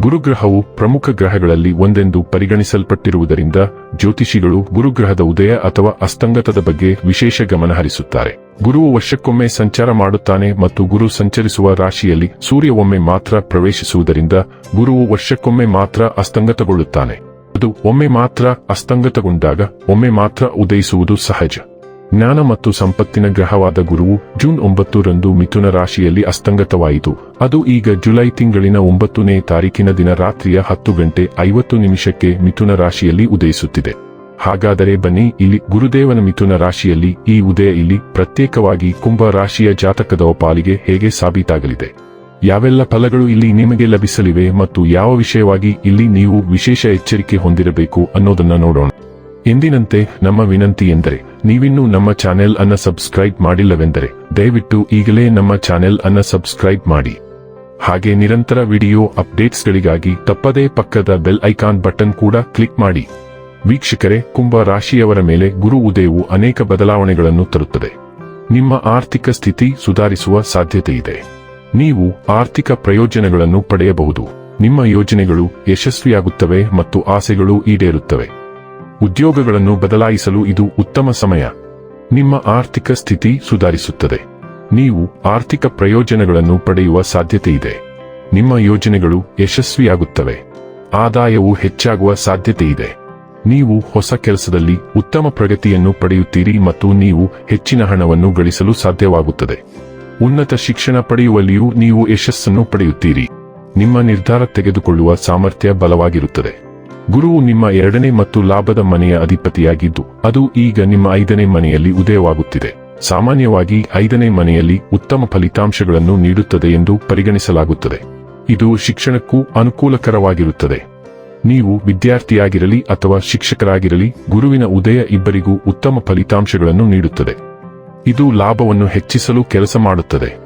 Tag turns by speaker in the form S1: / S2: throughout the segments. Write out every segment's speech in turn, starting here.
S1: ಗುರುಗ್ರಹವು ಪ್ರಮುಖ ಗ್ರಹಗಳಲ್ಲಿ ಒಂದೆಂದು ಪರಿಗಣಿಸಲ್ಪಟ್ಟಿರುವುದರಿಂದ ಜ್ಯೋತಿಷಿಗಳು ಗುರುಗ್ರಹದ ಉದಯ ಅಥವಾ ಅಸ್ತಂಗತದ ಬಗ್ಗೆ ವಿಶೇಷ ಗಮನ ಹರಿಸುತ್ತಾರೆ. ಗುರುವು ವರ್ಷಕ್ಕೊಮ್ಮೆ ಸಂಚಾರ ಮಾಡುತ್ತಾನೆ ಮತ್ತು ಗುರು ಸಂಚರಿಸುವ ರಾಶಿಯಲ್ಲಿ ಸೂರ್ಯ ಒಮ್ಮೆ ಮಾತ್ರ ಪ್ರವೇಶಿಸುವುದರಿಂದ ಗುರುವು ವರ್ಷಕ್ಕೊಮ್ಮೆ ಮಾತ್ರ ಅಸ್ತಂಗತಗೊಳ್ಳುತ್ತಾನೆ. ಅದು ಒಮ್ಮೆ ಮಾತ್ರ ಅಸ್ತಂಗತಗೊಂಡಾಗ ಒಮ್ಮೆ ಮಾತ್ರ ಉದಯಿಸುವುದು ಸಹಜ. ಜ್ಞಾನ ಮತ್ತು ಸಂಪತ್ತಿನ ಗ್ರಹವಾದ ಗುರುವು ಜೂನ್ ಒಂಬತ್ತರಂದು ಮಿಥುನ ರಾಶಿಯಲ್ಲಿ ಅಸ್ತಂಗತವಾಯಿತು. ಅದು ಈಗ ಜುಲೈ ತಿಂಗಳಿನ ಒಂಬತ್ತನೇ ತಾರೀಕಿನ ದಿನ ರಾತ್ರಿಯ ಹತ್ತು ಗಂಟೆ ಐವತ್ತು ನಿಮಿಷಕ್ಕೆ ಮಿಥುನ ರಾಶಿಯಲ್ಲಿ ಉದಯಿಸುತ್ತಿದೆ. ಹಾಗಾದರೆ ಬನ್ನಿ, ಇಲ್ಲಿ ಗುರುದೇವನ ಮಿಥುನ ರಾಶಿಯಲ್ಲಿ ಈ ಉದಯ ಇಲ್ಲಿ ಪ್ರತ್ಯೇಕವಾಗಿ ಕುಂಭ ರಾಶಿಯ ಜಾತಕದ ಪಾಲಿಗೆ ಹೇಗೆ ಸಾಬೀತಾಗಲಿದೆ? ಯಾವೆಲ್ಲ ಫಲಗಳು ಇಲ್ಲಿ ನಿಮಗೆ ಲಭಿಸಲಿವೆ ಮತ್ತು ಯಾವ ವಿಷಯವಾಗಿ ಇಲ್ಲಿ ನೀವು ವಿಶೇಷ ಎಚ್ಚರಿಕೆ ಹೊಂದಿರಬೇಕು ಅನ್ನೋದನ್ನ ನೋಡೋಣ. ಎಂದಿನಂತೆ ನಮ್ಮ ವಿನಂತಿ ಎಂದರೆ, ನೀವಿನ್ನೂ ನಮ್ಮ ಚಾನೆಲ್ ಅನ್ನ ಸಬ್ಸ್ಕ್ರೈಬ್ ಮಾಡಿಲ್ಲವೆಂದರೆ, ದಯವಿಟ್ಟು ಈಗಲೇ ನಮ್ಮ ಚಾನೆಲ್ ಅನ್ನ ಸಬ್ಸ್ಕ್ರೈಬ್ ಮಾಡಿ. ಹಾಗೆ ನಿರಂತರ ವಿಡಿಯೋ ಅಪ್ಡೇಟ್ಸ್ಗಳಿಗಾಗಿ ತಪ್ಪದೇ ಪಕ್ಕದ ಬೆಲ್ ಐಕಾನ್ ಬಟನ್ ಕೂಡ ಕ್ಲಿಕ್ ಮಾಡಿ. ವೀಕ್ಷಕರೇ, ಕುಂಭ ರಾಶಿಯವರ ಮೇಲೆ ಗುರು ಉದಯವು ಅನೇಕ ಬದಲಾವಣೆಗಳನ್ನು ತರುತ್ತದೆ. ನಿಮ್ಮ ಆರ್ಥಿಕ ಸ್ಥಿತಿ ಸುಧಾರಿಸುವ ಸಾಧ್ಯತೆ ಇದೆ. ನೀವು ಆರ್ಥಿಕ ಪ್ರಯೋಜನಗಳನ್ನು ಪಡೆಯಬಹುದು. ನಿಮ್ಮ ಯೋಜನೆಗಳು ಯಶಸ್ವಿಯಾಗುತ್ತವೆ ಮತ್ತು ಆಸೆಗಳು ಈಡೇರುತ್ತವೆ. ಉದ್ಯೋಗಗಳನ್ನು ಬದಲಾಯಿಸಲು ಇದು ಉತ್ತಮ ಸಮಯ. ನಿಮ್ಮ ಆರ್ಥಿಕ ಸ್ಥಿತಿ ಸುಧಾರಿಸುತ್ತದೆ. ನೀವು ಆರ್ಥಿಕ ಪ್ರಯೋಜನಗಳನ್ನು ಪಡೆಯುವ ಸಾಧ್ಯತೆ ಇದೆ ನಿಮ್ಮ ಯೋಜನೆಗಳು ಯಶಸ್ವಿಯಾಗುತ್ತವೆ. ಆದಾಯವು ಹೆಚ್ಚಾಗುವ ಸಾಧ್ಯತೆಯಿದೆ. ನೀವು ಹೊಸ ಕೆಲಸದಲ್ಲಿ ಉತ್ತಮ ಪ್ರಗತಿಯನ್ನು ಪಡೆಯುತ್ತೀರಿ ಮತ್ತು ನೀವು ಹೆಚ್ಚಿನ ಹಣವನ್ನು ಗಳಿಸಲು ಸಾಧ್ಯವಾಗುತ್ತದೆ. ಉನ್ನತ ಶಿಕ್ಷಣ ಪಡೆಯುವಲ್ಲಿಯೂ ನೀವು ಯಶಸ್ಸನ್ನು ಪಡೆಯುತ್ತೀರಿ. ನಿಮ್ಮ ನಿರ್ಧಾರ ತೆಗೆದುಕೊಳ್ಳುವ ಸಾಮರ್ಥ್ಯ ಬಲವಾಗಿರುತ್ತದೆ. ಗುರುವು ನಿಮ್ಮ ಎರಡನೇ ಮತ್ತು ಲಾಭದ ಮನೆಯ ಅಧಿಪತಿಯಾಗಿದ್ದು, ಅದು ಈಗ ನಿಮ್ಮ ಐದನೇ ಮನೆಯಲ್ಲಿ ಉದಯವಾಗುತ್ತಿದೆ. ಸಾಮಾನ್ಯವಾಗಿ ಐದನೇ ಮನೆಯಲ್ಲಿ ಉತ್ತಮ ಫಲಿತಾಂಶಗಳನ್ನು ನೀಡುತ್ತದೆ ಎಂದು ಪರಿಗಣಿಸಲಾಗುತ್ತದೆ. ಇದು ಶಿಕ್ಷಣಕ್ಕೂ ಅನುಕೂಲಕರವಾಗಿರುತ್ತದೆ. ನೀವು ವಿದ್ಯಾರ್ಥಿಯಾಗಿರಲಿ ಅಥವಾ ಶಿಕ್ಷಕರಾಗಿರಲಿ, ಗುರುವಿನ ಉದಯ ಇಬ್ಬರಿಗೂ ಉತ್ತಮ ಫಲಿತಾಂಶಗಳನ್ನು ನೀಡುತ್ತದೆ. ಇದು ಲಾಭವನ್ನು ಹೆಚ್ಚಿಸಲು ಕೆಲಸ ಮಾಡುತ್ತದೆ.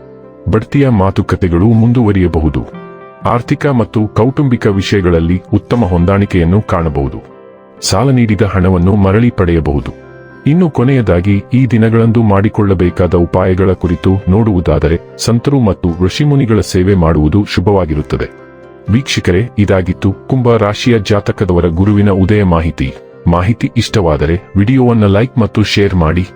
S1: ಬಡ್ತಿಯ ಮಾತುಕತೆಗಳು ಮುಂದುವರಿಯಬಹುದು. ಆರ್ಥಿಕ ಮತ್ತು ಕೌಟುಂಬಿಕ ವಿಷಯಗಳಲ್ಲಿ ಉತ್ತಮ ಹೊಂದಾಣಿಕೆಯನ್ನು ಕಾಣಬಹುದು. ಸಾಲ ನೀಡಿದ ಹಣವನ್ನು ಮರಳಿ ಪಡೆಯಬಹುದು. ಇನ್ನು ಕೊನೆಯದಾಗಿ, ಈ ದಿನಗಳಂದು ಮಾಡಿಕೊಳ್ಳಬೇಕಾದ ಉಪಾಯಗಳ ಕುರಿತು ನೋಡುವುದಾದರೆ, ಸಂತರು ಮತ್ತು ಋಷಿಮುನಿಗಳ ಸೇವೆ ಮಾಡುವುದು ಶುಭವಾಗಿರುತ್ತದೆ. ವೀಕ್ಷಕರೇ, ಇದಾಗಿತ್ತು ಕುಂಭ ರಾಶಿಯ ಜಾತಕದವರ ಗುರುವಿನ ಉದಯ ಮಾಹಿತಿ. ಮಾಹಿತಿ ಇಷ್ಟವಾದರೆ, ವಿಡಿಯೋವನ್ನು ಲೈಕ್ ಮತ್ತು ಶೇರ್ ಮಾಡಿ.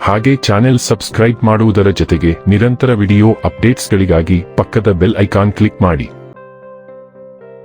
S1: ಹಾಗೆ ಚಾನೆಲ್ ಸಬ್ಸ್ಕ್ರೈಬ್ ಮಾಡುವುದರ ಜೊತೆಗೆ ನಿರಂತರ ವಿಡಿಯೋ ಅಪ್ಡೇಟ್ಸ್ಗಳಿಗಾಗಿ ಪಕ್ಕದ ಬೆಲ್ ಐಕಾನ್ ಕ್ಲಿಕ್ ಮಾಡಿ.